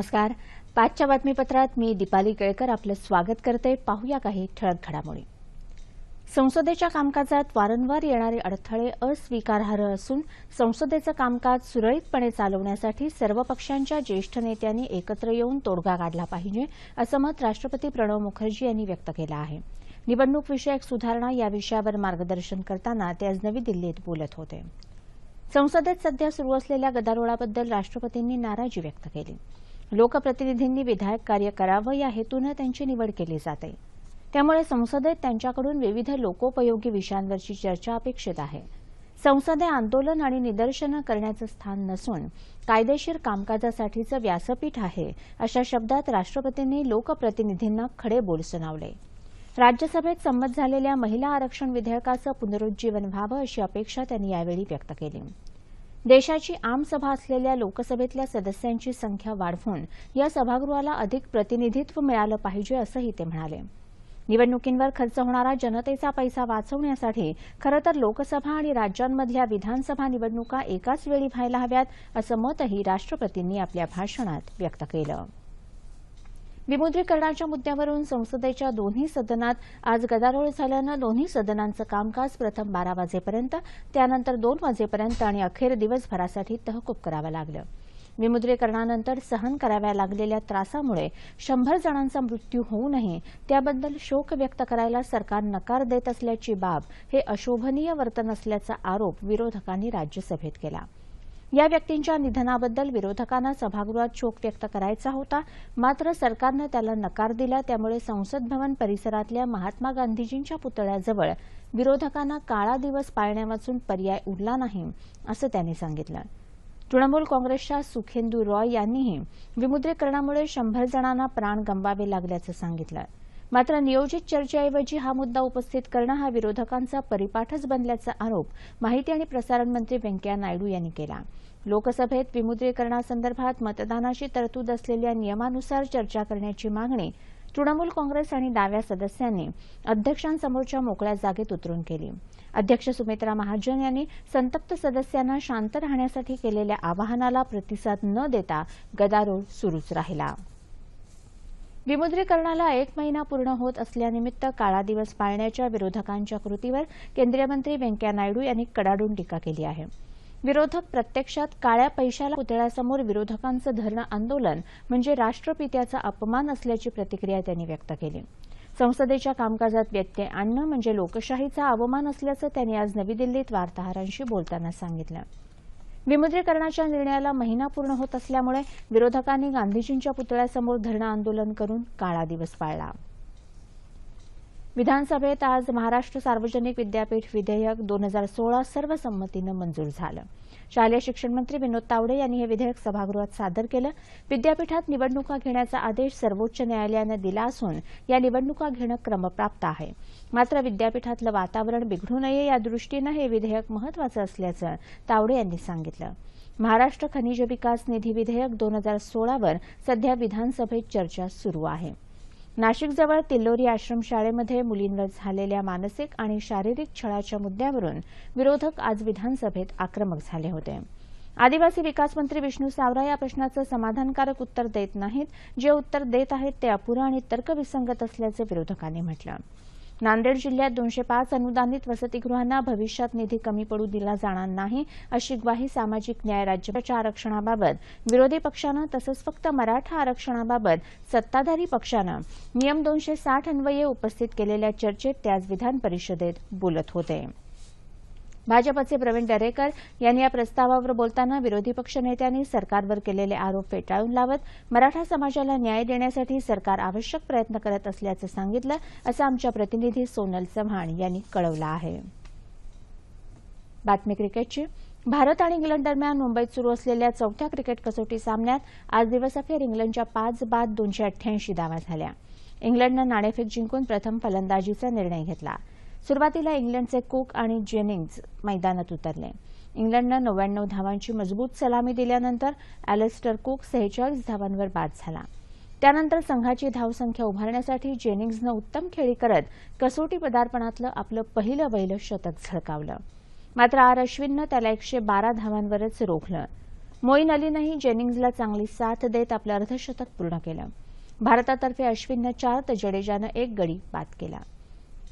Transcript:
नमस्कार. पाचच्या बातमीपत्रात मी दीपाली केळकर आपलं स्वागत करते. पाहूया काही ठळक घडामोडी. संसदेच्या कामकाजात वारंवार येणारे अडथळे अस्वीकारार्ह असून संसदेचं कामकाज सुरळीतपणे चालवण्यासाठी सर्व पक्षांच्या ज्येष्ठ नेत्यांनी एकत्र येऊन तोडगा काढला पाहिजे असं मत राष्ट्रपती प्रणव मुखर्जी यांनी व्यक्त केलं आहे. निवडणूक विषयक सुधारणा या विषयावर मार्गदर्शन करताना ते आज नवी दिल्लीत बोलत होते. संसदेत सध्या सुरू असलेल्या गदारोळाबद्दल राष्ट्रपतींनी नाराजी व्यक्त केली. लोकप्रतिनिधींनी विधायक कार्य करावं या हेतूनं त्यांची निवड केली जाते. त्यामुळे संसदेत त्यांच्याकडून विविध लोकोपयोगी विषयांवरची चर्चा अपेक्षित आहे. संसदे आंदोलन आणि निदर्शनं करण्याचं स्थान नसून कायदेशीर कामकाजासाठीचं व्यासपीठ आहे अशा शब्दात राष्ट्रपतींनी लोकप्रतिनिधींना खडे बोल सुनावले. राज्यसभेत संमत झालेल्या महिला आरक्षण विधेयकाचं पुनरुज्जीवन व्हावं अशी अपेक्षा त्यांनी यावेळी व्यक्त केली. देशाची आमसभा असलेल्या लोकसभेतल्या सदस्यांची संख्या वाढवून या सभागृहाला अधिक प्रतिनिधित्व मिळालं पाहिजे असंही ते म्हणाले. निवडणुकींवर खर्च होणारा जनतेचा पैसा वाचवण्यासाठी खरं तर लोकसभा आणि राज्यांमधल्या विधानसभा निवडणुका एकाच वेळी व्हायला हव्यात असं मतही राष्ट्रपतींनी आपल्या भाषणात व्यक्त केलं. विमुद्रीकरणाच्या मुद्द्यावरून संसदेच्या दोन्ही सदनात आज गदारोळ झाल्यानं दोन्ही सदनांचं कामकाज प्रथम बारा वाजेपर्यंत त्यानंतर दोन वाजेपर्यंत आणि अखेर दिवसभरासाठी तहकूब करावं लागलं. विमुद्रीकरणानंतर सहन कराव्या लागलेल्या त्रासामुळे शंभर जणांचा मृत्यू होऊनही त्याबद्दल शोक व्यक्त करायला सरकार नकार देत असल्याची बाब हे अशोभनीय वर्तन असल्याचा आरोप विरोधकांनी राज्यसभेत केला. या व्यक्तींच्या निधनाबद्दल विरोधकांना सभागृहात शोक व्यक्त करायचा होता. मात्र सरकारनं त्याला नकार दिला. त्यामुळे संसद भवन परिसरातल्या महात्मा गांधीजींच्या पुतळ्याजवळ विरोधकांना काळा दिवस पाळण्यावाचून पर्याय उरला नाही असं त्यांनी सांगितलं. तृणमूल काँग्रेसच्या सुखेंदू रॉय यांनीही विमुद्रीकरणामुळे शंभर जणांना प्राण गमवावे लागल्याचं सांगितलं. मात्र नियोजित चर्चेऐवजी हा मुद्दा उपस्थित करणं हा विरोधकांचा परिपाठच बनल्याचा आरोप माहिती आणि प्रसारण मंत्री व्यंकय्या नायडू यांनी केला. लोकसभेत विमुद्रीकरणासंदर्भात मतदानाची तरतूद असलेल्या नियमानुसार चर्चा करण्याची मागणी तृणमूल काँग्रेस आणि डाव्या सदस्यांनी अध्यक्षांसमोरच्या मोकळ्या जागेत उतरून केली. अध्यक्ष सुमित्रा महाजन यांनी संतप्त सदस्यांना शांत राहण्यासाठी केलेल्या आवाहनाला प्रतिसाद न देता गदारोळ सुरूच राहिला. विमुद्रीकरणाला एक महिना पूर्ण होत असल्यानिमित्त काळा दिवस पाळण्याच्या विरोधकांच्या कृतीवर केंद्रीय मंत्री व्यंकय्या नायडू यांनी कडाडून टीका केली आहे. विरोधक प्रत्यक्षात काळ्या पैशाला पुतळ्यासमोर विरोधकांचं धरणं आंदोलन म्हणजे राष्ट्रपित्याचा अपमान असल्याची प्रतिक्रिया त्यांनी व्यक्त केली. संसदेच्या कामकाजात व्यत्यय आणणं म्हणजे लोकशाहीचा अवमान असल्याचं त्यांनी आज नवी दिल्लीत वार्ताहरांशी बोलताना सांगितलं. विमुद्रीकरणाच्या निर्णयाला महिना पूर्ण होत असल्यामुळे विरोधकांनी गांधीजींच्या पुतळ्यासमोर धरणं आंदोलन करून काळा दिवस पाळला. विधानसभेत आज महाराष्ट्र सार्वजनिक विद्यापीठ विधेयक दोन हजार सोळा सर्वसंमतीनं मंजूर झालं. शालेय शिक्षण मंत्री विनोद तावडे यांनी हे विधेयक सभागृहात सादर केलं. विद्यापीठात निवडणुका घेण्याचा आदेश सर्वोच्च न्यायालयानं दिला असून या निवडणुका घेणं क्रमप्राप्त आहे. मात्र विद्यापीठातलं वातावरण बिघडू नये या दृष्टीनं हे विधेयक महत्वाचं असल्याचं तावडे यांनी सांगितलं. महाराष्ट्र खनिज विकास निधी विधेयक दोन हजार सोळावर सध्या विधानसभेत चर्चा सुरू आहे. नाशिकजवळ तिल्लोरी आश्रमशाळेमध्ये मुलींवर झालेल्या मानसिक आणि शारीरिक छळाच्या मुद्द्यावरून विरोधक आज विधानसभेत आक्रमक झाले होते. आदिवासी विकास मंत्री विष्णू सावरा या प्रश्नाचं समाधानकारक उत्तर देत नाहीत. जे उत्तर देत आहेत ते अपुरं आणि तर्कविसंगत असल्याचं विरोधकांनी म्हटलं. नांदेड जिल्ह्यात दोनशे पाच अनुदानित वसतिगृहांना भविष्यात निधी कमी पडू दिला जाणार नाही अशी ग्वाही सामाजिक न्याय राज्याच्या आरक्षणाबाबत विरोधी पक्षानं तसंच फक्त मराठा आरक्षणाबाबत सत्ताधारी पक्षानं नियम दोनशे साठ अन्वये उपस्थित केलेल्या चर्चेत ते आज विधान परिषदेत बोलत होते. भाजपचे प्रवीण दरेकर यांनी या प्रस्तावावर बोलताना विरोधी पक्षनेत्यांनी सरकारवर केलेले आरोप फेटाळून लावत मराठा समाजाला न्याय देण्यासाठी सरकार आवश्यक प्रयत्न करत असल्याचं सांगितलं असं आमच्या प्रतिनिधी सोनल चव्हाण यांनी कळवलं आहे. बातमी क्रिकेटची. भारत आणि इंग्लंड दरम्यान मुंबईत सुरू असलेल्या चौथ्या क्रिकेट कसोटी सामन्यात आज दिवसअखेर इंग्लंडच्या पाच बाद दोनशे अठ्ठ्याऐंशी धावा झाल्या. इंग्लंडनं नाणेफेक जिंकून प्रथम फलंदाजीचा निर्णय घेतला. सुरुवातीला इंग्लंडचे कुक आणि जेनिंग्ज मैदानात उतरले. इंग्लंडनं नव्याण्णव धावांची मजबूत सलामी दिल्यानंतर अॅलेस्टर कुक सेहेचाळीस धावांवर बाद झाला. त्यानंतर संघाची धावसंख्या उभारण्यासाठी जेनिंग्जनं उत्तम खेळी करत कसोटी पदार्पणातलं आपलं पहिलं वैलं शतक झळकावलं. मात्र आर अश्विननं त्याला एकशे बारा धावांवरच रोखलं. मोईन अलीनंही जेनिंग्जला चांगली साथ देत आपलं अर्धशतक पूर्ण केलं. भारतातर्फे अश्विननं चार तर जडेजानं एक गडी बाद केला.